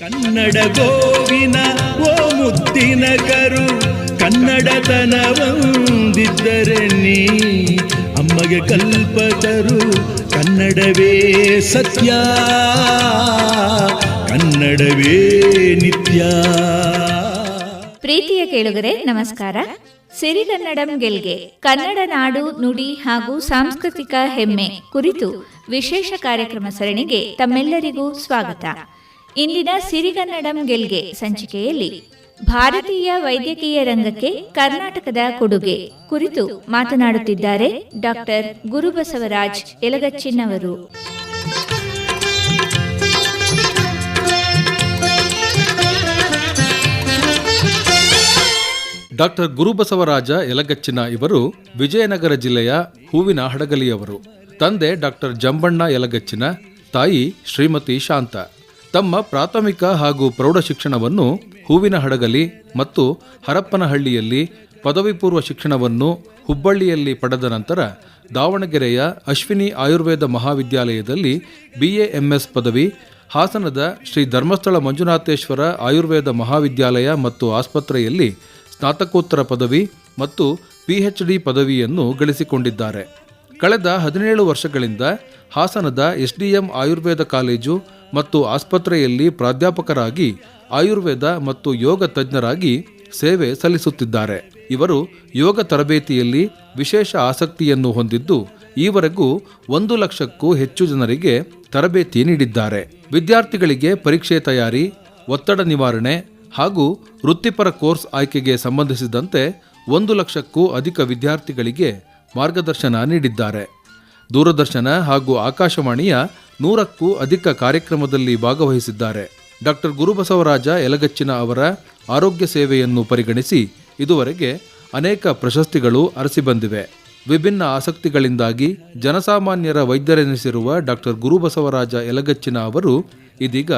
ಕನ್ನಡ ಗೋವಿನ ಓ ಮುದ್ದಿನ ಕರು ಕನ್ನಡತನವಂದಿದ್ದರೆ ನೀ ಅಮ್ಮಗೆ ಕಲ್ಪತರು ಕನ್ನಡವೇ ಸತ್ಯ, ಕನ್ನಡವೇ ನಿತ್ಯ. ಪ್ರೀತಿಯ ಕೇಳುಗರೆ, ನಮಸ್ಕಾರ. ಸಿರಿಗನ್ನಡಂ ಗೆಲ್ಗೆ, ಕನ್ನಡ ನಾಡು, ನುಡಿ ಹಾಗೂ ಸಾಂಸ್ಕೃತಿಕ ಹೆಮ್ಮೆ ಕುರಿತು ವಿಶೇಷ ಕಾರ್ಯಕ್ರಮ ಸರಣಿಗೆ ತಮ್ಮೆಲ್ಲರಿಗೂ ಸ್ವಾಗತ. ಇಂದಿನ ಸಿರಿಗನ್ನಡಂ ಗೆಲ್ಗೆ ಸಂಚಿಕೆಯಲ್ಲಿ ಭಾರತೀಯ ವೈದ್ಯಕೀಯ ರಂಗಕ್ಕೆ ಕರ್ನಾಟಕದ ಕೊಡುಗೆ ಕುರಿತು ಮಾತನಾಡುತ್ತಿದ್ದಾರೆ ಡಾಕ್ಟರ್ ಗುರುಬಸವರಾಜ್ ಯಲಗಚ್ಚಿನವರು ಡಾಕ್ಟರ್ ಗುರುಬಸವರಾಜ ಯಲಗಚ್ಚಿನ ಇವರು ವಿಜಯನಗರ ಜಿಲ್ಲೆಯ ಹೂವಿನ ಹಡಗಲಿಯವರು. ತಂದೆ ಡಾಕ್ಟರ್ ಜಂಬಣ್ಣ ಯಲಗಚ್ಚಿನ ತಾಯಿ ಶ್ರೀಮತಿ ಶಾಂತ. ತಮ್ಮ ಪ್ರಾಥಮಿಕ ಹಾಗೂ ಪ್ರೌಢ ಶಿಕ್ಷಣವನ್ನು ಹೂವಿನ ಹಡಗಲಿ ಮತ್ತು ಹರಪ್ಪನಹಳ್ಳಿಯಲ್ಲಿ ಪದವಿ ಪೂರ್ವ ಶಿಕ್ಷಣವನ್ನು ಹುಬ್ಬಳ್ಳಿಯಲ್ಲಿ ಪಡೆದ ನಂತರ ದಾವಣಗೆರೆಯ ಅಶ್ವಿನಿ ಆಯುರ್ವೇದ ಮಹಾವಿದ್ಯಾಲಯದಲ್ಲಿ ಬಿಎಎಂಎಸ್ ಪದವಿ, ಹಾಸನದ ಶ್ರೀ ಧರ್ಮಸ್ಥಳ ಮಂಜುನಾಥೇಶ್ವರ ಆಯುರ್ವೇದ ಮಹಾವಿದ್ಯಾಲಯ ಮತ್ತು ಆಸ್ಪತ್ರೆಯಲ್ಲಿ ಸ್ನಾತಕೋತ್ತರ ಪದವಿ ಮತ್ತು ಪಿಎಚ್ಡಿ ಪದವಿಯನ್ನು ಗಳಿಸಿಕೊಂಡಿದ್ದಾರೆ. ಕಳೆದ ಹದಿನೇಳು ವರ್ಷಗಳಿಂದ ಹಾಸನದ ಎಸ್ಡಿಎಂ ಆಯುರ್ವೇದ ಕಾಲೇಜು ಮತ್ತು ಆಸ್ಪತ್ರೆಯಲ್ಲಿ ಪ್ರಾಧ್ಯಾಪಕರಾಗಿ, ಆಯುರ್ವೇದ ಮತ್ತು ಯೋಗ ತಜ್ಞರಾಗಿ ಸೇವೆ ಸಲ್ಲಿಸುತ್ತಿದ್ದಾರೆ. ಇವರು ಯೋಗ ತರಬೇತಿಯಲ್ಲಿ ವಿಶೇಷ ಆಸಕ್ತಿಯನ್ನು ಹೊಂದಿದ್ದು, ಈವರೆಗೂ ಒಂದು ಲಕ್ಷಕ್ಕೂ ಹೆಚ್ಚು ಜನರಿಗೆ ತರಬೇತಿ ನೀಡಿದ್ದಾರೆ. ವಿದ್ಯಾರ್ಥಿಗಳಿಗೆ ಪರೀಕ್ಷೆ ತಯಾರಿ, ಒತ್ತಡ ನಿವಾರಣೆ ಹಾಗೂ ವೃತ್ತಿಪರ ಕೋರ್ಸ್ ಆಯ್ಕೆಗೆ ಸಂಬಂಧಿಸಿದಂತೆ ಒಂದು ಲಕ್ಷಕ್ಕೂ ಅಧಿಕ ವಿದ್ಯಾರ್ಥಿಗಳಿಗೆ ಮಾರ್ಗದರ್ಶನ ನೀಡಿದ್ದಾರೆ. ದೂರದರ್ಶನ ಹಾಗೂ ಆಕಾಶವಾಣಿಯ ನೂರಕ್ಕೂ ಅಧಿಕ ಕಾರ್ಯಕ್ರಮದಲ್ಲಿ ಭಾಗವಹಿಸಿದ್ದಾರೆ. ಡಾಕ್ಟರ್ ಗುರುಬಸವರಾಜ ಯಲಗಚ್ಚಿನ ಅವರ ಆರೋಗ್ಯ ಸೇವೆಯನ್ನು ಪರಿಗಣಿಸಿ ಇದುವರೆಗೆ ಅನೇಕ ಪ್ರಶಸ್ತಿಗಳು ಅರಸಿ ಬಂದಿವೆ. ವಿಭಿನ್ನ ಆಸಕ್ತಿಗಳಿಂದಾಗಿ ಜನಸಾಮಾನ್ಯರ ವೈದ್ಯರೆನಿಸಿರುವ ಡಾಕ್ಟರ್ ಗುರುಬಸವರಾಜ ಯಲಗಚ್ಚಿನ ಅವರು ಇದೀಗ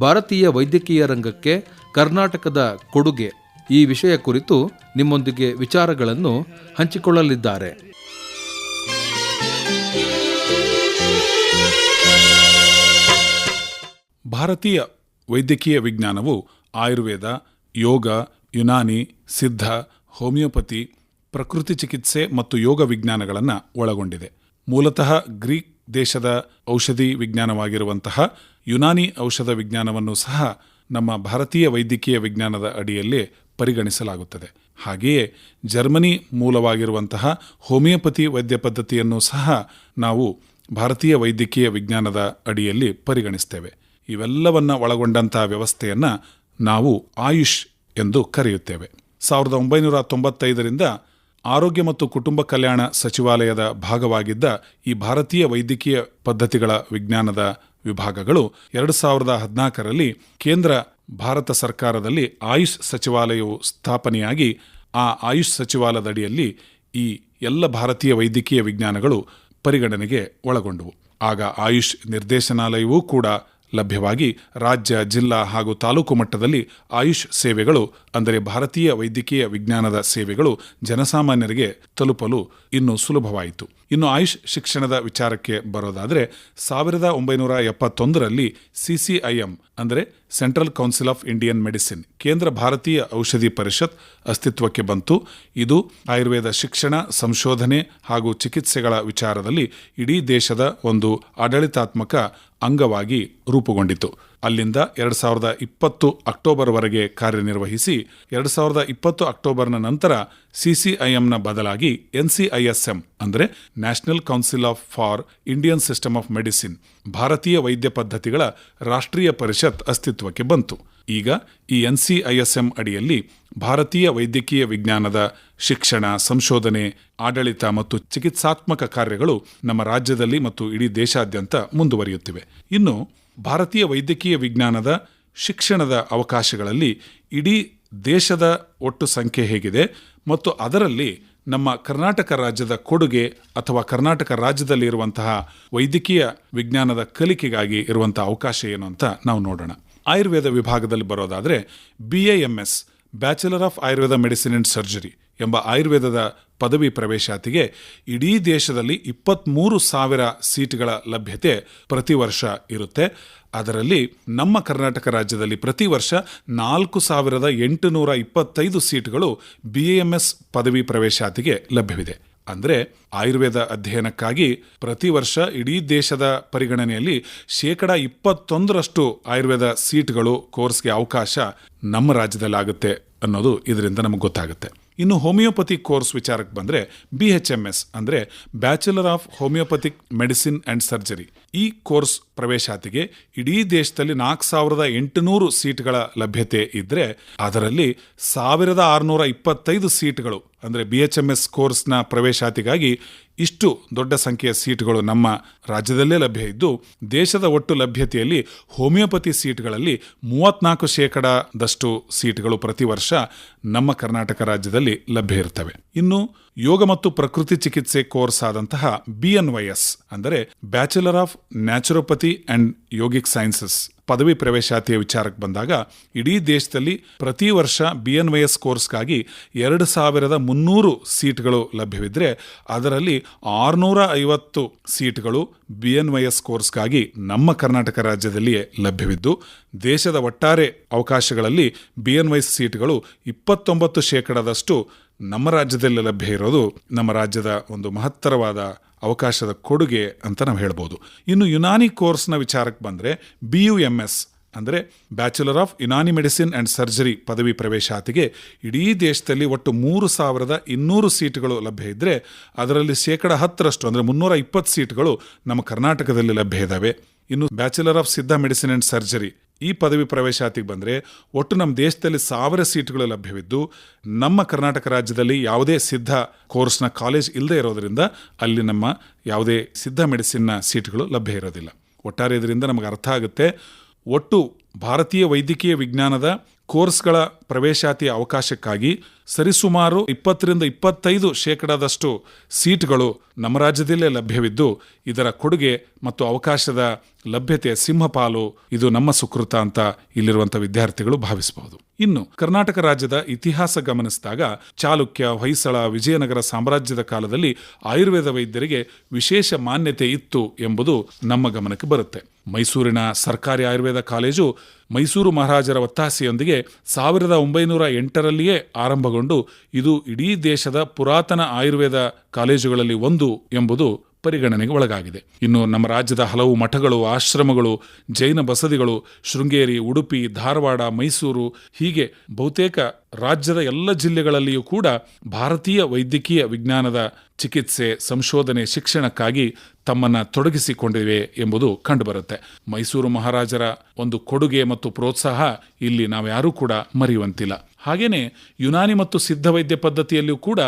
ಭಾರತೀಯ ವೈದ್ಯಕೀಯ ರಂಗಕ್ಕೆ ಕರ್ನಾಟಕದ ಕೊಡುಗೆ. ಈ ವಿಷಯ ಕುರಿತು ನಿಮ್ಮೊಂದಿಗೆ ವಿಚಾರಗಳನ್ನು ಹಂಚಿಕೊಳ್ಳಲಿದ್ದಾರೆ. ಭಾರತೀಯ ವೈದ್ಯಕೀಯ ವಿಜ್ಞಾನವು ಆಯುರ್ವೇದ, ಯೋಗ, ಯುನಾನಿ, ಸಿದ್ಧ, ಹೋಮಿಯೋಪತಿ, ಪ್ರಕೃತಿ ಚಿಕಿತ್ಸೆ ಮತ್ತು ಯೋಗ ವಿಜ್ಞಾನಗಳನ್ನು ಒಳಗೊಂಡಿದೆ. ಮೂಲತಃ ಗ್ರೀಕ್ ದೇಶದ ಔಷಧಿ ವಿಜ್ಞಾನವಾಗಿರುವಂತಹ ಯುನಾನಿ ಔಷಧ ವಿಜ್ಞಾನವನ್ನು ಸಹ ನಮ್ಮ ಭಾರತೀಯ ವೈದ್ಯಕೀಯ ವಿಜ್ಞಾನದ ಅಡಿಯಲ್ಲಿ ಪರಿಗಣಿಸಲಾಗುತ್ತದೆ. ಹಾಗೆಯೇ ಜರ್ಮನಿ ಮೂಲವಾಗಿರುವಂತಹ ಹೋಮಿಯೋಪತಿ ವೈದ್ಯ ಪದ್ಧತಿಯನ್ನು ಸಹ ನಾವು ಭಾರತೀಯ ವೈದ್ಯಕೀಯ ವಿಜ್ಞಾನದ ಅಡಿಯಲ್ಲಿ ಪರಿಗಣಿಸ್ತೇವೆ. ಇವೆಲ್ಲವನ್ನ ಒಳಗೊಂಡಂತಹ ವ್ಯವಸ್ಥೆಯನ್ನು ನಾವು ಆಯುಷ್ ಎಂದು ಕರೆಯುತ್ತೇವೆ. ಸಾವಿರದ ಒಂಬೈನೂರ ತೊಂಬತ್ತೈದರಿಂದ ಆರೋಗ್ಯ ಮತ್ತು ಕುಟುಂಬ ಕಲ್ಯಾಣ ಸಚಿವಾಲಯದ ಭಾಗವಾಗಿದ್ದ ಈ ಭಾರತೀಯ ವೈದ್ಯಕೀಯ ಪದ್ಧತಿಗಳ ವಿಜ್ಞಾನದ ವಿಭಾಗಗಳು ಎರಡು ಸಾವಿರದ ಹದಿನಾಲ್ಕರಲ್ಲಿ ಕೇಂದ್ರ ಭಾರತ ಸರ್ಕಾರದಲ್ಲಿ ಆಯುಷ್ ಸಚಿವಾಲಯವು ಸ್ಥಾಪನೆಯಾಗಿ ಆ ಆಯುಷ್ ಸಚಿವಾಲಯದಡಿಯಲ್ಲಿ ಈ ಎಲ್ಲ ಭಾರತೀಯ ವೈದ್ಯಕೀಯ ವಿಜ್ಞಾನಗಳು ಪರಿಗಣನೆಗೆ ಒಳಗೊಂಡವು. ಆಗ ಆಯುಷ್ ನಿರ್ದೇಶನಾಲಯವೂ ಕೂಡ ಲಭ್ಯವಾಗಿ ರಾಜ್ಯ, ಜಿಲ್ಲಾ ಹಾಗೂ ತಾಲೂಕು ಮಟ್ಟದಲ್ಲಿ ಆಯುಷ್ ಸೇವೆಗಳು, ಅಂದರೆ ಭಾರತೀಯ ವೈದ್ಯಕೀಯ ವಿಜ್ಞಾನದ ಸೇವೆಗಳು ಜನಸಾಮಾನ್ಯರಿಗೆ ತಲುಪಲು ಇನ್ನು ಸುಲಭವಾಯಿತು. ಇನ್ನು ಆಯುಷ್ ಶಿಕ್ಷಣದ ವಿಚಾರಕ್ಕೆ ಬರೋದಾದರೆ, ಸಾವಿರದ ಒಂಬೈನೂರ ಎಪ್ಪತ್ತೊಂದರಲ್ಲಿ ಸಿಸಿಐಎಂ ಅಂದರೆ central council of Indian medicine, ಕೇಂದ್ರ ಭಾರತೀಯ ಔಷಧಿ ಪರಿಷತ್ ಅಸ್ತಿತ್ವಕ್ಕೆ ಬಂತು. ಇದು ಆಯುರ್ವೇದ ಶಿಕ್ಷಣ, ಸಂಶೋಧನೆ ಹಾಗೂ ಚಿಕಿತ್ಸೆಗಳ ವಿಚಾರದಲ್ಲಿ ಇಡೀ ದೇಶದ ಒಂದು ಆಡಳಿತಾತ್ಮಕ ಅಂಗವಾಗಿ ರೂಪುಗೊಂಡಿತು. ಅಲ್ಲಿಂದ ಎರಡ್ ಸಾವಿರದ ಇಪ್ಪತ್ತು ಅಕ್ಟೋಬರ್ವರೆಗೆ ಕಾರ್ಯನಿರ್ವಹಿಸಿ, ಎರಡ್ ಸಾವಿರದ ಇಪ್ಪತ್ತು ಅಕ್ಟೋಬರ್ನ ನಂತರ ಸಿಸಿಐಎಂನ ಬದಲಾಗಿ ಎನ್ಸಿಐಎಸ್ಎಂ ಅಂದರೆ national council of for Indian system of medicine ಭಾರತೀಯ ವೈದ್ಯ ಪದ್ಧತಿಗಳ ರಾಷ್ಟ್ರೀಯ ಪರಿಷತ್ ಅಸ್ತಿತ್ವಕ್ಕೆ ಬಂತು. ಈಗ ಈ ಎನ್ಸಿಐಎಸ್ಎಂ ಅಡಿಯಲ್ಲಿ ಭಾರತೀಯ ವೈದ್ಯಕೀಯ ವಿಜ್ಞಾನದ ಶಿಕ್ಷಣ, ಸಂಶೋಧನೆ, ಆಡಳಿತ ಮತ್ತು ಚಿಕಿತ್ಸಾತ್ಮಕ ಕಾರ್ಯಗಳು ನಮ್ಮ ರಾಜ್ಯದಲ್ಲಿ ಮತ್ತು ಇಡೀ ದೇಶಾದ್ಯಂತ ಮುಂದುವರಿಯುತ್ತಿವೆ. ಇನ್ನು ಭಾರತೀಯ ವೈದ್ಯಕೀಯ ವಿಜ್ಞಾನದ ಶಿಕ್ಷಣದ ಅವಕಾಶಗಳಲ್ಲಿ ಇಡೀ ದೇಶದ ಒಟ್ಟು ಸಂಖ್ಯೆ ಹೇಗಿದೆ ಮತ್ತು ಅದರಲ್ಲಿ ನಮ್ಮ ಕರ್ನಾಟಕ ರಾಜ್ಯದ ಕೊಡುಗೆ ಅಥವಾ ಕರ್ನಾಟಕ ರಾಜ್ಯದಲ್ಲಿ ಇರುವಂತಹ ವೈದ್ಯಕೀಯ ವಿಜ್ಞಾನದ ಕಲಿಕೆಗಾಗಿ ಇರುವಂತಹ ಅವಕಾಶ ಏನು ಅಂತ ನಾವು ನೋಡೋಣ. ಆಯುರ್ವೇದ ವಿಭಾಗದಲ್ಲಿ ಬರೋದಾದರೆ B A M S bachelor of Ayurveda medicine and surgery ಎಂಬ ಆಯುರ್ವೇದದ ಪದವಿ ಪ್ರವೇಶಾತಿಗೆ ಇಡೀ ದೇಶದಲ್ಲಿ ಇಪ್ಪತ್ತ್ಮೂರು ಸಾವಿರ ಸೀಟ್ಗಳ ಲಭ್ಯತೆ ಪ್ರತಿ ವರ್ಷ ಇರುತ್ತೆ. ಅದರಲ್ಲಿ ನಮ್ಮ ಕರ್ನಾಟಕ ರಾಜ್ಯದಲ್ಲಿ ಪ್ರತಿ ವರ್ಷ ನಾಲ್ಕು ಸಾವಿರದ ಎಂಟುನೂರ ಇಪ್ಪತ್ತೈದು ಸೀಟ್ಗಳು ಬಿ ಎಂ ಎಸ್ ಪದವಿ ಪ್ರವೇಶಾತಿಗೆ ಲಭ್ಯವಿದೆ. ಅಂದರೆ ಆಯುರ್ವೇದ ಅಧ್ಯಯನಕ್ಕಾಗಿ ಪ್ರತಿ ವರ್ಷ ಇಡೀ ದೇಶದ ಪರಿಗಣನೆಯಲ್ಲಿ ಶೇಕಡ ಇಪ್ಪತ್ತೊಂದರಷ್ಟು ಆಯುರ್ವೇದ ಸೀಟ್ಗಳು ಕೋರ್ಸ್ಗೆ ಅವಕಾಶ ನಮ್ಮ ರಾಜ್ಯದಲ್ಲಾಗುತ್ತೆ ಅನ್ನೋದು ಇದರಿಂದ ನಮಗೆ ಗೊತ್ತಾಗುತ್ತೆ. ಇನ್ನು ಹೋಮಿಯೋಪತಿ ಕೋರ್ಸ್ ವಿಚಾರಕ್ಕೆ ಬಂದರೆ ಬಿ ಎಚ್ ಎಂ ಎಸ್ ಅಂದರೆ bachelor of homeopathic medicine and surgery ಈ ಕೋರ್ಸ್ ಪ್ರವೇಶಾತಿಗೆ ಇಡೀ ದೇಶದಲ್ಲಿ ನಾಲ್ಕು ಸಾವಿರದ ಎಂಟುನೂರು ಸೀಟ್ಗಳ ಲಭ್ಯತೆ ಇದ್ದರೆ ಅದರಲ್ಲಿ ಸಾವಿರದ ಆರುನೂರ ಇಪ್ಪತ್ತೈದು ಸೀಟ್ಗಳು ಅಂದರೆ ಬಿ ಎಚ್ ಎಂ ಎಸ್ ಕೋರ್ಸ್ನ ಪ್ರವೇಶಾತಿಗಾಗಿ ಇಷ್ಟು ದೊಡ್ಡ ಸಂಖ್ಯೆಯ ಸೀಟ್ಗಳು ನಮ್ಮ ರಾಜ್ಯದಲ್ಲೇ ಲಭ್ಯ ಇದ್ದು, ದೇಶದ ಒಟ್ಟು ಲಭ್ಯತೆಯಲ್ಲಿ ಹೋಮಿಯೋಪತಿ ಸೀಟ್ಗಳಲ್ಲಿ ಮೂವತ್ನಾಲ್ಕು ಶೇಕಡದಷ್ಟು ಸೀಟ್ಗಳು ಪ್ರತಿ ವರ್ಷ ನಮ್ಮ ಕರ್ನಾಟಕ ರಾಜ್ಯದಲ್ಲಿ ಲಭ್ಯ ಇರ್ತವೆ. ಇನ್ನು ಯೋಗ ಮತ್ತು ಪ್ರಕೃತಿ ಚಿಕಿತ್ಸೆ ಕೋರ್ಸ್ ಆದಂತಹ ಬಿ ಎನ್ ವೈ ಎಸ್ ಅಂದರೆ bachelor of naturopathy and yogic sciences ಪದವಿ ಪ್ರವೇಶಾತಿಯ ವಿಚಾರಕ್ಕೆ ಬಂದಾಗ ಇಡೀ ದೇಶದಲ್ಲಿ ಪ್ರತಿ ವರ್ಷ ಬಿ ಎನ್ ವೈ ಎಸ್ ಕೋರ್ಸ್ಗಾಗಿ ಎರಡು ಸಾವಿರದ ಮುನ್ನೂರು ಸೀಟ್ಗಳು ಲಭ್ಯವಿದ್ದರೆ ಅದರಲ್ಲಿ ಆರುನೂರ ಐವತ್ತು ಸೀಟ್ಗಳು ಬಿ ಎನ್ ವೈ ಎಸ್ ಕೋರ್ಸ್ಗಾಗಿ ನಮ್ಮ ಕರ್ನಾಟಕ ರಾಜ್ಯದಲ್ಲಿಯೇ ಲಭ್ಯವಿದ್ದು, ದೇಶದ ಒಟ್ಟಾರೆ ಅವಕಾಶಗಳಲ್ಲಿ ಬಿ ಎನ್ ವೈ ಸೀಟ್ಗಳು ಇಪ್ಪತ್ತೊಂಬತ್ತು ಶೇಕಡದಷ್ಟು ನಮ್ಮ ರಾಜ್ಯದಲ್ಲಿ ಲಭ್ಯ ಇರೋದು ನಮ್ಮ ರಾಜ್ಯದ ಒಂದು ಮಹತ್ತರವಾದ ಅವಕಾಶದ ಕೊಡುಗೆ ಅಂತ ನಾವು ಹೇಳ್ಬೋದು. ಇನ್ನು ಯುನಾನಿ ಕೋರ್ಸ್ನ ವಿಚಾರಕ್ಕೆ ಬಂದರೆ ಬಿ ಯು ಎಂ ಎಸ್ ಅಂದರೆ bachelor of Unani medicine and surgery ಪದವಿ ಪ್ರವೇಶಾತಿಗೆ ಇಡೀ ದೇಶದಲ್ಲಿ ಒಟ್ಟು ಮೂರು ಸಾವಿರದ ಇನ್ನೂರು ಸೀಟ್ಗಳು ಲಭ್ಯ ಇದ್ದರೆ ಅದರಲ್ಲಿ ಶೇಕಡ ಹತ್ತರಷ್ಟು ಅಂದರೆ ಮುನ್ನೂರ ಇಪ್ಪತ್ತು ಸೀಟ್ಗಳು ನಮ್ಮ ಕರ್ನಾಟಕದಲ್ಲಿ ಲಭ್ಯ ಇದ್ದಾವೆ ಇನ್ನು bachelor of Siddha medicine and surgery ಈ ಪದವಿ ಪ್ರವೇಶಾತಿಗೆ ಬಂದರೆ ಒಟ್ಟು ನಮ್ಮ ದೇಶದಲ್ಲಿ ಸಾವಿರ ಸೀಟ್ಗಳು ಲಭ್ಯವಿದ್ದು, ನಮ್ಮ ಕರ್ನಾಟಕ ರಾಜ್ಯದಲ್ಲಿ ಯಾವುದೇ ಸಿದ್ಧ ಕೋರ್ಸ್ನ ಕಾಲೇಜ್ ಇಲ್ಲದೆ ಇರೋದರಿಂದ ಅಲ್ಲಿ ನಮ್ಮ ಯಾವುದೇ ಸಿದ್ಧ ಮೆಡಿಸಿನ್ನ ಸೀಟ್ಗಳು ಲಭ್ಯ ಇರೋದಿಲ್ಲ. ಒಟ್ಟಾರೆ ಇದರಿಂದ ನಮಗೆ ಅರ್ಥ ಆಗುತ್ತೆ, ಒಟ್ಟು ಭಾರತೀಯ ವೈದ್ಯಕೀಯ ವಿಜ್ಞಾನದ ಕೋರ್ಸ್ಗಳ ಪ್ರವೇಶಾತಿ ಅವಕಾಶಕ್ಕಾಗಿ ಸರಿಸುಮಾರು ಇಪ್ಪತ್ತರಿಂದ ಇಪ್ಪತ್ತೈದು ಶೇಕಡಾದಷ್ಟು ಸೀಟ್ಗಳು ನಮ್ಮ ರಾಜ್ಯದಲ್ಲೇ ಲಭ್ಯವಿದ್ದು, ಇದರ ಕೊಡುಗೆ ಮತ್ತು ಅವಕಾಶದ ಲಭ್ಯತೆ ಸಿಂಹಪಾಲು, ಇದು ನಮ್ಮ ಸುಕೃತ ಅಂತ ಇಲ್ಲಿರುವಂಥ ವಿದ್ಯಾರ್ಥಿಗಳು ಭಾವಿಸಬಹುದು. ಇನ್ನು, ಕರ್ನಾಟಕ ರಾಜ್ಯದ ಇತಿಹಾಸ ಗಮನಿಸಿದಾಗ, ಚಾಲುಕ್ಯ ಹೊಯ್ಸಳ ವಿಜಯನಗರ ಸಾಮ್ರಾಜ್ಯದ ಕಾಲದಲ್ಲಿ ಆಯುರ್ವೇದ ವೈದ್ಯರಿಗೆ ವಿಶೇಷ ಮಾನ್ಯತೆ ಇತ್ತು ಎಂಬುದು ನಮ್ಮ ಗಮನಕ್ಕೆ ಬರುತ್ತೆ. ಮೈಸೂರಿನ ಸರ್ಕಾರಿ ಆಯುರ್ವೇದ ಕಾಲೇಜು ಮೈಸೂರು ಮಹಾರಾಜರ ಒತ್ತಾಸೆಯೊಂದಿಗೆ ಸಾವಿರದ ಒಂಬೈನೂರ ಎಂಟರಲ್ಲಿಯೇ ಆರಂಭಗೊಂಡು, ಇದು ಇಡೀ ದೇಶದ ಪುರಾತನ ಆಯುರ್ವೇದ ಕಾಲೇಜುಗಳಲ್ಲಿ ಒಂದು ಎಂಬುದು ಪರಿಗಣನೆಗೆ ಒಳಗಾಗಿದೆ. ಇನ್ನು ನಮ್ಮ ರಾಜ್ಯದ ಹಲವು ಮಠಗಳು, ಆಶ್ರಮಗಳು, ಜೈನ ಬಸದಿಗಳು, ಶೃಂಗೇರಿ, ಉಡುಪಿ, ಧಾರವಾಡ, ಮೈಸೂರು, ಹೀಗೆ ಬಹುತೇಕ ರಾಜ್ಯದ ಎಲ್ಲ ಜಿಲ್ಲೆಗಳಲ್ಲಿಯೂ ಕೂಡ ಭಾರತೀಯ ವೈದ್ಯಕೀಯ ವಿಜ್ಞಾನದ ಚಿಕಿತ್ಸೆ, ಸಂಶೋಧನೆ, ಶಿಕ್ಷಣಕ್ಕಾಗಿ ತಮ್ಮನ್ನ ತೊಡಗಿಸಿಕೊಂಡಿವೆ ಎಂಬುದು ಕಂಡುಬರುತ್ತೆ. ಮೈಸೂರು ಮಹಾರಾಜರ ಒಂದು ಕೊಡುಗೆ ಮತ್ತು ಪ್ರೋತ್ಸಾಹ ಇಲ್ಲಿ ನಾವ್ಯಾರೂ ಕೂಡ ಮರೆಯುವಂತಿಲ್ಲ. ಹಾಗೆಯೇ ಯುನಾನಿ ಮತ್ತು ಸಿದ್ಧ ವೈದ್ಯ ಪದ್ಧತಿಯಲ್ಲಿಯೂ ಕೂಡ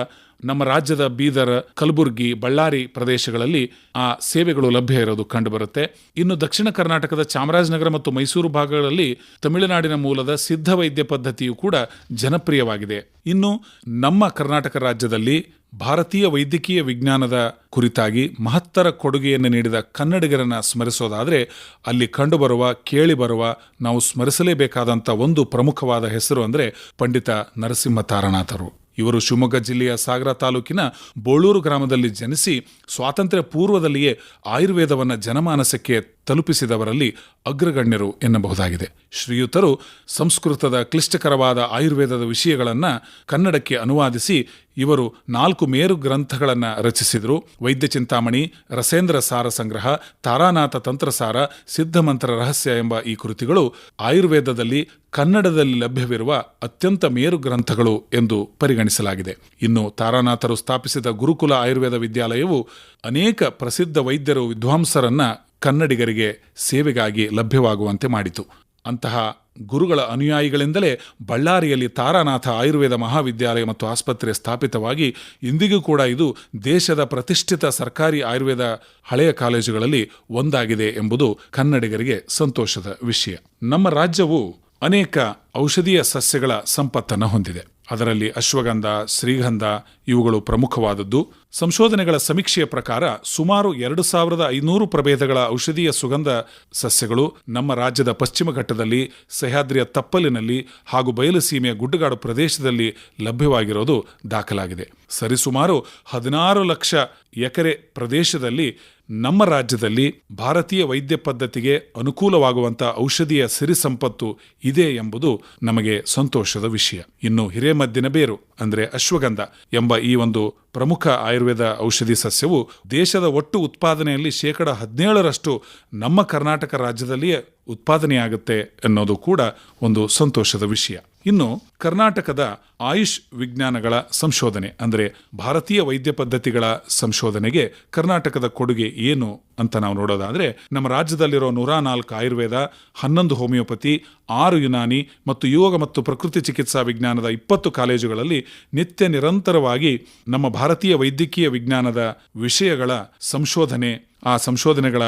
ನಮ್ಮ ರಾಜ್ಯದ ಬೀದರ್, ಕಲಬುರಗಿ, ಬಳ್ಳಾರಿ ಪ್ರದೇಶಗಳಲ್ಲಿ ಆ ಸೇವೆಗಳು ಲಭ್ಯ ಇರೋದು ಕಂಡುಬರುತ್ತೆ. ಇನ್ನು ದಕ್ಷಿಣ ಕರ್ನಾಟಕದ ಚಾಮರಾಜನಗರ ಮತ್ತು ಮೈಸೂರು ಭಾಗಗಳಲ್ಲಿ ತಮಿಳುನಾಡಿನ ಮೂಲದ ಸಿದ್ಧ ವೈದ್ಯ ಪದ್ಧತಿಯು ಕೂಡ ಜನಪ್ರಿಯವಾಗಿದೆ. ಇನ್ನು ನಮ್ಮ ಕರ್ನಾಟಕ ರಾಜ್ಯದಲ್ಲಿ ಭಾರತೀಯ ವೈದ್ಯಕೀಯ ವಿಜ್ಞಾನದ ಕುರಿತಾಗಿ ಮಹತ್ತರ ಕೊಡುಗೆಯನ್ನು ನೀಡಿದ ಕನ್ನಡಿಗರನ್ನು ಸ್ಮರಿಸೋದಾದರೆ ಅಲ್ಲಿ ಕಂಡುಬರುವ, ಕೇಳಿಬರುವ, ನಾವು ಸ್ಮರಿಸಲೇಬೇಕಾದಂಥ ಒಂದು ಪ್ರಮುಖವಾದ ಹೆಸರು ಅಂದರೆ ಪಂಡಿತ ನರಸಿಂಹ ತಾರನಾಥರು. ಇವರು ಶಿವಮೊಗ್ಗ ಜಿಲ್ಲೆಯ ಸಾಗರ ತಾಲೂಕಿನ ಬೋಳೂರು ಗ್ರಾಮದಲ್ಲಿ ಜನಿಸಿ ಸ್ವಾತಂತ್ರ್ಯ ಪೂರ್ವದಲ್ಲಿಯೇ ಆಯುರ್ವೇದವನ್ನು ಜನಮಾನಸಕ್ಕೆ ತಲುಪಿಸಿದವರಲ್ಲಿ ಅಗ್ರಗಣ್ಯರು ಎನ್ನಬಹುದಾಗಿದೆ. ಶ್ರೀಯುತರು ಸಂಸ್ಕೃತದ ಕ್ಲಿಷ್ಟಕರವಾದ ಆಯುರ್ವೇದದ ವಿಷಯಗಳನ್ನು ಕನ್ನಡಕ್ಕೆ ಅನುವಾದಿಸಿ ಇವರು ನಾಲ್ಕು ಮೇರು ಗ್ರಂಥಗಳನ್ನು ರಚಿಸಿದರು. ವೈದ್ಯ ಚಿಂತಾಮಣಿ, ರಸೇಂದ್ರ ಸಾರ ಸಂಗ್ರಹ, ತಾರಾನಾಥ ತಂತ್ರಸಾರ ಸಿದ್ಧಮಂತ್ರ ರಹಸ್ಯ ಎಂಬ ಈ ಕೃತಿಗಳು ಆಯುರ್ವೇದದಲ್ಲಿ ಕನ್ನಡದಲ್ಲಿ ಲಭ್ಯವಿರುವ ಅತ್ಯಂತ ಮೇರು ಗ್ರಂಥಗಳು ಎಂದು ಪರಿಗಣಿಸಲಾಗಿದೆ. ಇನ್ನು ತಾರಾನಾಥರು ಸ್ಥಾಪಿಸಿದ ಗುರುಕುಲ ಆಯುರ್ವೇದ ವಿದ್ಯಾಲಯವು ಅನೇಕ ಪ್ರಸಿದ್ಧ ವೈದ್ಯರು, ವಿದ್ವಾಂಸರನ್ನ ಕನ್ನಡಿಗರಿಗೆ ಸೇವೆಗಾಗಿ ಲಭ್ಯವಾಗುವಂತೆ ಮಾಡಿತು. ಅಂತಹ ಗುರುಗಳ ಅನುಯಾಯಿಗಳಿಂದಲೇ ಬಳ್ಳಾರಿಯಲ್ಲಿ ತಾರಾನಾಥ ಆಯುರ್ವೇದ ಮಹಾವಿದ್ಯಾಲಯ ಮತ್ತು ಆಸ್ಪತ್ರೆ ಸ್ಥಾಪಿತವಾಗಿ ಇಂದಿಗೂ ಕೂಡ ಇದು ದೇಶದ ಪ್ರತಿಷ್ಠಿತ ಸರ್ಕಾರಿ ಆಯುರ್ವೇದ ಹಳೆಯ ಕಾಲೇಜುಗಳಲ್ಲಿ ಒಂದಾಗಿದೆ ಎಂಬುದು ಕನ್ನಡಿಗರಿಗೆ ಸಂತೋಷದ ವಿಷಯ. ನಮ್ಮ ರಾಜ್ಯವು ಅನೇಕ ಔಷಧೀಯ ಸಸ್ಯಗಳ ಸಂಪತ್ತನ್ನು ಹೊಂದಿದೆ. ಅದರಲ್ಲಿ ಅಶ್ವಗಂಧ, ಶ್ರೀಗಂಧ ಇವುಗಳು ಪ್ರಮುಖವಾದದ್ದು. ಸಂಶೋಧನೆಗಳ ಸಮೀಕ್ಷೆಯ ಪ್ರಕಾರ ಸುಮಾರು ಎರಡು ಸಾವಿರದ ಐನೂರು ಪ್ರಭೇದಗಳ ಔಷಧೀಯ ಸುಗಂಧ ಸಸ್ಯಗಳು ನಮ್ಮ ರಾಜ್ಯದ ಪಶ್ಚಿಮ ಘಟ್ಟದಲ್ಲಿ, ಸಹ್ಯಾದ್ರಿಯ ತಪ್ಪಲಿನಲ್ಲಿ ಹಾಗೂ ಬಯಲುಸೀಮೆಯ ಗುಡ್ಡಗಾಡು ಪ್ರದೇಶದಲ್ಲಿ ಲಭ್ಯವಾಗಿರೋದು ದಾಖಲಾಗಿದೆ. ಸರಿಸುಮಾರು ಹದಿನಾರು ಲಕ್ಷ ಎಕರೆ ಪ್ರದೇಶದಲ್ಲಿ ನಮ್ಮ ರಾಜ್ಯದಲ್ಲಿ ಭಾರತೀಯ ವೈದ್ಯ ಪದ್ಧತಿಗೆ ಅನುಕೂಲವಾಗುವಂಥ ಔಷಧಿಯ ಸಿರಿ ಸಂಪತ್ತು ಇದೆ ಎಂಬುದು ನಮಗೆ ಸಂತೋಷದ ವಿಷಯ. ಇನ್ನು ಹಿರೇಮದ್ದಿನ ಬೇರು ಅಂದರೆ ಅಶ್ವಗಂಧ ಎಂಬ ಈ ಒಂದು ಪ್ರಮುಖ ಆಯುರ್ವೇದ ಔಷಧಿ ಸಸ್ಯವು ದೇಶದ ಒಟ್ಟು ಉತ್ಪಾದನೆಯಲ್ಲಿ ಶೇಕಡ ಹದಿನೇಳರಷ್ಟು ನಮ್ಮ ಕರ್ನಾಟಕ ರಾಜ್ಯದಲ್ಲಿಯೇ ಉತ್ಪಾದನೆಯಾಗುತ್ತೆ ಅನ್ನೋದು ಕೂಡ ಒಂದು ಸಂತೋಷದ ವಿಷಯ. ಇನ್ನು ಕರ್ನಾಟಕದ ಆಯುಷ್ ವಿಜ್ಞಾನಗಳ ಸಂಶೋಧನೆ, ಅಂದರೆ ಭಾರತೀಯ ವೈದ್ಯ ಪದ್ಧತಿಗಳ ಸಂಶೋಧನೆಗೆ ಕರ್ನಾಟಕದ ಕೊಡುಗೆ ಏನು ಅಂತ ನಾವು ನೋಡೋದಾದ್ರೆ, ನಮ್ಮ ರಾಜ್ಯದಲ್ಲಿರೋ ನೂರ ನಾಲ್ಕು ಆಯುರ್ವೇದ, ಹನ್ನೊಂದು ಹೋಮಿಯೋಪತಿ, ಆರು ಯುನಾನಿ ಮತ್ತು ಯೋಗ ಮತ್ತು ಪ್ರಕೃತಿ ಚಿಕಿತ್ಸಾ ವಿಜ್ಞಾನದ ಇಪ್ಪತ್ತು ಕಾಲೇಜುಗಳಲ್ಲಿ ನಿತ್ಯ ನಿರಂತರವಾಗಿ ನಮ್ಮ ಭಾರತೀಯ ವೈದ್ಯಕೀಯ ವಿಜ್ಞಾನದ ವಿಷಯಗಳ ಸಂಶೋಧನೆ, ಆ ಸಂಶೋಧನೆಗಳ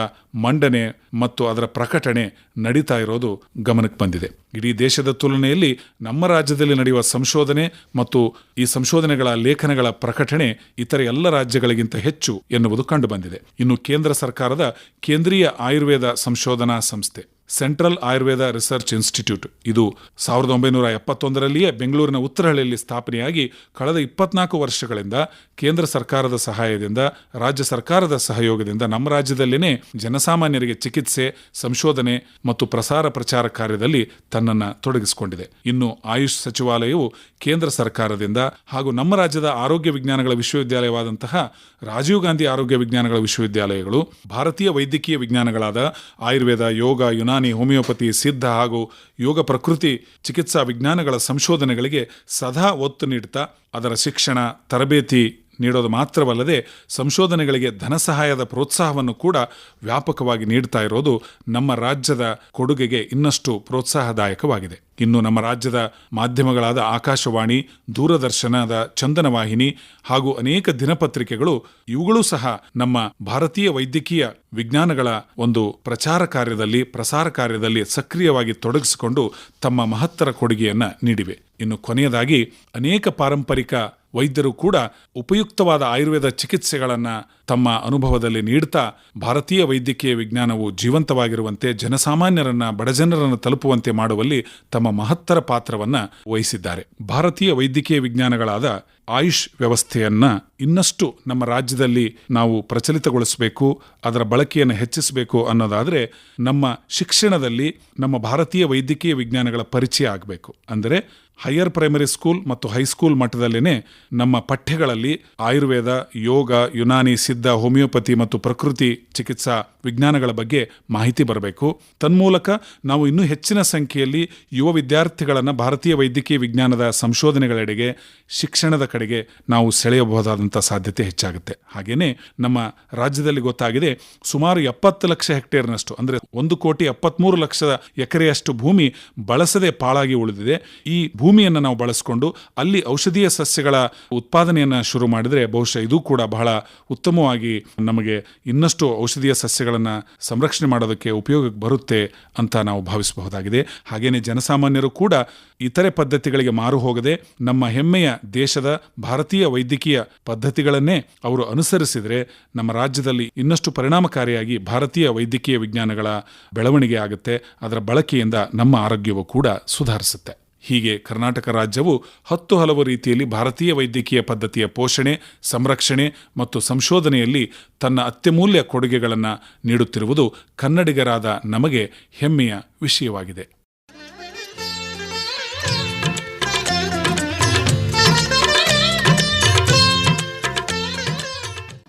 ಮಂಡನೆ ಮತ್ತು ಅದರ ಪ್ರಕಟಣೆ ನಡೀತಾ ಇರೋದು ಗಮನಕ್ಕೆ ಬಂದಿದೆ. ಇಡೀ ದೇಶದ ತುಲನೆಯಲ್ಲಿ ನಮ್ಮ ರಾಜ್ಯದಲ್ಲಿ ನಡೆಯುವ ಸಂಶೋಧನೆ ಮತ್ತು ಈ ಸಂಶೋಧನೆಗಳ ಲೇಖನಗಳ ಪ್ರಕಟಣೆ ಇತರ ಎಲ್ಲ ರಾಜ್ಯಗಳಿಗಿಂತ ಹೆಚ್ಚು ಎನ್ನುವುದು ಕಂಡುಬಂದಿದೆ. ಇನ್ನು ಕೇಂದ್ರ ಸರ್ಕಾರದ ಕೇಂದ್ರೀಯ ಆಯುರ್ವೇದ ಸಂಶೋಧನಾ ಸಂಸ್ಥೆ ಸೆಂಟ್ರಲ್ ಆಯುರ್ವೇದ ರಿಸರ್ಚ್ ಇನ್ಸ್ಟಿಟ್ಯೂಟ್. ಇದು ಸಾವಿರದ ಒಂಬೈನೂರ ಎಪ್ಪತ್ತೊಂದರಲ್ಲಿಯೇ ಬೆಂಗಳೂರಿನ ಉತ್ತರಹಳ್ಳಿಯಲ್ಲಿ ಸ್ಥಾಪನೆಯಾಗಿ ಕಳೆದ ಇಪ್ಪತ್ನಾಲ್ಕು ವರ್ಷಗಳಿಂದ ಕೇಂದ್ರ ಸರ್ಕಾರದ ಸಹಾಯದಿಂದ, ರಾಜ್ಯ ಸರ್ಕಾರದ ಸಹಯೋಗದಿಂದ ನಮ್ಮ ರಾಜ್ಯದಲ್ಲಿನೇ ಜನಸಾಮಾನ್ಯರಿಗೆ ಚಿಕಿತ್ಸೆ, ಸಂಶೋಧನೆ ಮತ್ತು ಪ್ರಸಾರ ಪ್ರಚಾರ ಕಾರ್ಯದಲ್ಲಿ ತನ್ನನ್ನು ತೊಡಗಿಸಿಕೊಂಡಿದೆ. ಇನ್ನು ಆಯುಷ್ ಸಚಿವಾಲಯವು ಕೇಂದ್ರ ಸರ್ಕಾರದಿಂದ ಹಾಗೂ ನಮ್ಮ ರಾಜ್ಯದ ಆರೋಗ್ಯ ವಿಜ್ಞಾನಗಳ ವಿಶ್ವವಿದ್ಯಾಲಯವಾದಂತಹ ರಾಜೀವ್ ಗಾಂಧಿ ಆರೋಗ್ಯ ವಿಜ್ಞಾನಗಳ ವಿಶ್ವವಿದ್ಯಾಲಯಗಳು, ಭಾರತೀಯ ವೈದ್ಯಕೀಯ ವಿಜ್ಞಾನಗಳಾದ ಆಯುರ್ವೇದ, ಯೋಗ, ಯುನಾನಿ ಹೋಮಿಯೋಪತಿ ಸಿದ್ಧ ಹಾಗೂ ಯೋಗ ಪ್ರಕೃತಿ ಚಿಕಿತ್ಸಾ ವಿಜ್ಞಾನಗಳ ಸಂಶೋಧನೆಗಳಿಗೆ ಸದಾ ಒತ್ತು ನೀಡುತ್ತಾ ಅದರ ಶಿಕ್ಷಣ ತರಬೇತಿ ನೀಡೋದು ಮಾತ್ರವಲ್ಲದೆ ಸಂಶೋಧನೆಗಳಿಗೆ ಧನ ಸಹಾಯದ ಪ್ರೋತ್ಸಾಹವನ್ನು ಕೂಡ ವ್ಯಾಪಕವಾಗಿ ನೀಡ್ತಾ ಇರೋದು ನಮ್ಮ ರಾಜ್ಯದ ಕೊಡುಗೆಗೆ ಇನ್ನಷ್ಟು ಪ್ರೋತ್ಸಾಹದಾಯಕವಾಗಿದೆ. ಇನ್ನು ನಮ್ಮ ರಾಜ್ಯದ ಮಾಧ್ಯಮಗಳಾದ ಆಕಾಶವಾಣಿ, ದೂರದರ್ಶನದ ಚಂದನವಾಹಿನಿ ಹಾಗೂ ಅನೇಕ ದಿನಪತ್ರಿಕೆಗಳು ಇವುಗಳೂ ಸಹ ನಮ್ಮ ಭಾರತೀಯ ವೈದ್ಯಕೀಯ ವಿಜ್ಞಾನಗಳ ಒಂದು ಪ್ರಚಾರ ಕಾರ್ಯದಲ್ಲಿ, ಪ್ರಸಾರ ಕಾರ್ಯದಲ್ಲಿ ಸಕ್ರಿಯವಾಗಿ ತೊಡಗಿಸಿಕೊಂಡು ತಮ್ಮ ಮಹತ್ತರ ಕೊಡುಗೆಯನ್ನು ನೀಡಿವೆ. ಇನ್ನು ಕೊನೆಯದಾಗಿ ಅನೇಕ ಪಾರಂಪರಿಕ ವೈದ್ಯರು ಕೂಡ ಉಪಯುಕ್ತವಾದ ಆಯುರ್ವೇದ ಚಿಕಿತ್ಸೆಗಳನ್ನು ತಮ್ಮ ಅನುಭವದಲ್ಲಿ ನೀಡ್ತಾ ಭಾರತೀಯ ವೈದ್ಯಕೀಯ ವಿಜ್ಞಾನವು ಜೀವಂತವಾಗಿರುವಂತೆ ಜನಸಾಮಾನ್ಯರನ್ನ, ಬಡಜನರನ್ನು ತಲುಪುವಂತೆ ಮಾಡುವಲ್ಲಿ ತಮ್ಮ ಮಹತ್ತರ ಪಾತ್ರವನ್ನ ವಹಿಸಿದ್ದಾರೆ. ಭಾರತೀಯ ವೈದ್ಯಕೀಯ ವಿಜ್ಞಾನಗಳಾದ ಆಯುಷ್ ವ್ಯವಸ್ಥೆಯನ್ನು ಇನ್ನಷ್ಟು ನಮ್ಮ ರಾಜ್ಯದಲ್ಲಿ ನಾವು ಪ್ರಚಲಿತಗೊಳಿಸಬೇಕು, ಅದರ ಬಳಕೆಯನ್ನು ಹೆಚ್ಚಿಸಬೇಕು ಅನ್ನೋದಾದರೆ ನಮ್ಮ ಶಿಕ್ಷಣದಲ್ಲಿ ನಮ್ಮ ಭಾರತೀಯ ವೈದ್ಯಕೀಯ ವಿಜ್ಞಾನಗಳ ಪರಿಚಯ ಆಗಬೇಕು. ಅಂದರೆ ಹೈಯರ್ ಪ್ರೈಮರಿ ಸ್ಕೂಲ್ ಮತ್ತು ಹೈಸ್ಕೂಲ್ ಮಟ್ಟದಲ್ಲೇ ನಮ್ಮ ಪಠ್ಯಗಳಲ್ಲಿ ಆಯುರ್ವೇದ, ಯೋಗ, ಯುನಾನಿ, ಸಿದ್ಧ, ಹೋಮಿಯೋಪತಿ ಮತ್ತು ಪ್ರಕೃತಿ ಚಿಕಿತ್ಸಾ ವಿಜ್ಞಾನಗಳ ಬಗ್ಗೆ ಮಾಹಿತಿ ಬರಬೇಕು. ತನ್ಮೂಲಕ ನಾವು ಇನ್ನೂ ಹೆಚ್ಚಿನ ಸಂಖ್ಯೆಯಲ್ಲಿ ಯುವ ವಿದ್ಯಾರ್ಥಿಗಳನ್ನು ಭಾರತೀಯ ವೈದ್ಯಕೀಯ ವಿಜ್ಞಾನದ ಸಂಶೋಧನೆಗಳೆಡೆಗೆ, ಶಿಕ್ಷಣದ ಕಡೆಗೆ ನಾವು ಸೆಳೆಯಬಹುದಾದಂಥ ಸಾಧ್ಯತೆ ಹೆಚ್ಚಾಗುತ್ತೆ. ಹಾಗೆಯೇ ನಮ್ಮ ರಾಜ್ಯದಲ್ಲಿ ಗೊತ್ತಾಗಿದೆ, ಸುಮಾರು ಎಪ್ಪತ್ತು ಲಕ್ಷ ಹೆಕ್ಟೇರ್ನಷ್ಟು, ಅಂದರೆ ಒಂದು ಕೋಟಿ ಎಪ್ಪತ್ತ್ಮೂರು ಲಕ್ಷದ ಎಕರೆಯಷ್ಟು ಭೂಮಿ ಬಳಸದೆ ಪಾಳಾಗಿ ಉಳಿದಿದೆ. ಈ ಭೂಮಿಯನ್ನು ನಾವು ಬಳಸಿಕೊಂಡು ಅಲ್ಲಿ ಔಷಧೀಯ ಸಸ್ಯಗಳ ಉತ್ಪಾದನೆಯನ್ನು ಶುರು ಮಾಡಿದರೆ ಬಹುಶಃ ಇದು ಕೂಡ ಬಹಳ ಉತ್ತಮವಾಗಿ ನಮಗೆ ಇನ್ನಷ್ಟು ಔಷಧೀಯ ಸಸ್ಯಗಳನ್ನು ಸಂರಕ್ಷಣೆ ಮಾಡೋದಕ್ಕೆ ಉಪಯೋಗಕ್ಕೆ ಬರುತ್ತೆ ಅಂತ ನಾವು ಭಾವಿಸಬಹುದಾಗಿದೆ. ಹಾಗೆಯೇ ಜನಸಾಮಾನ್ಯರು ಕೂಡ ಇತರೆ ಪದ್ಧತಿಗಳಿಗೆ ಮಾರು ಹೋಗದೆ ನಮ್ಮ ಹೆಮ್ಮೆಯ ದೇಶದ ಭಾರತೀಯ ವೈದ್ಯಕೀಯ ಪದ್ಧತಿಗಳನ್ನೇ ಅವರು ಅನುಸರಿಸಿದರೆ ನಮ್ಮ ರಾಜ್ಯದಲ್ಲಿ ಇನ್ನಷ್ಟು ಪರಿಣಾಮಕಾರಿಯಾಗಿ ಭಾರತೀಯ ವೈದ್ಯಕೀಯ ವಿಜ್ಞಾನಗಳ ಬೆಳವಣಿಗೆ ಆಗುತ್ತೆ. ಅದರ ಬಳಕೆಯಿಂದ ನಮ್ಮ ಆರೋಗ್ಯವು ಕೂಡ ಸುಧಾರಿಸುತ್ತೆ. ಹೀಗೆ ಕರ್ನಾಟಕ ರಾಜ್ಯವು ಹತ್ತು ಹಲವು ರೀತಿಯಲ್ಲಿ ಭಾರತೀಯ ವೈದ್ಯಕೀಯ ಪದ್ಧತಿಯ ಪೋಷಣೆ, ಸಂರಕ್ಷಣೆ ಮತ್ತು ಸಂಶೋಧನೆಯಲ್ಲಿ ತನ್ನ ಅತ್ಯಮೂಲ್ಯ ಕೊಡುಗೆಗಳನ್ನು ನೀಡುತ್ತಿರುವುದು ಕನ್ನಡಿಗರಾದ ನಮಗೆ ಹೆಮ್ಮೆಯ ವಿಷಯವಾಗಿದೆ.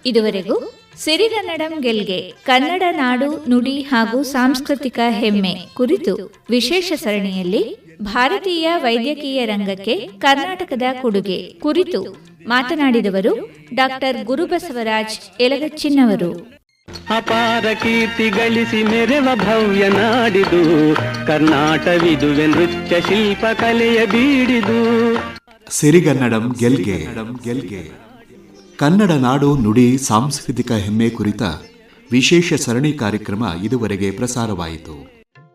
ಇದುವರೆಗೂ ಸಿರಿಗನ್ನಡಂ ಗೆಲ್ಗೆ ಕನ್ನಡ ನಾಡು ನುಡಿ ಹಾಗೂ ಸಾಂಸ್ಕೃತಿಕ ಹೆಮ್ಮೆ ಕುರಿತು ವಿಶೇಷ ಸರಣಿಯಲ್ಲಿ ಭಾರತೀಯ ವೈದ್ಯಕೀಯ ರಂಗಕ್ಕೆ ಕರ್ನಾಟಕದ ಕೊಡುಗೆ. ಕುರಿತು ಮಾತನಾಡಿದವರು ಡಾಕ್ಟರ್ ಗುರುಬಸವರಾಜ್ ಎಲಗಚ್ಚಿನವರು. ಅಪಾರ ಕೀರ್ತಿ ಗಳಿಸಿ ಮೆರೆವ ಭವ್ಯ ನಾಡಿದು. ಕರ್ನಾಟವಿದುವೆ ನೃತ್ಯ ಶಿಲ್ಪ ಕಲೆಯ ಬೀಡಿದು. ಸಿರಿಗನ್ನಡಂ ಗೆಲ್ಗೆ ಗೆಲ್ಗೆ. ಕನ್ನಡ ನಾಡು ನುಡಿ ಸಾಂಸ್ಕೃತಿಕ ಹೆಮ್ಮೆ ಕುರಿತ ವಿಶೇಷ ಸರಣಿ ಕಾರ್ಯಕ್ರಮ ಇದುವರೆಗೆ ಪ್ರಸಾರವಾಯಿತು.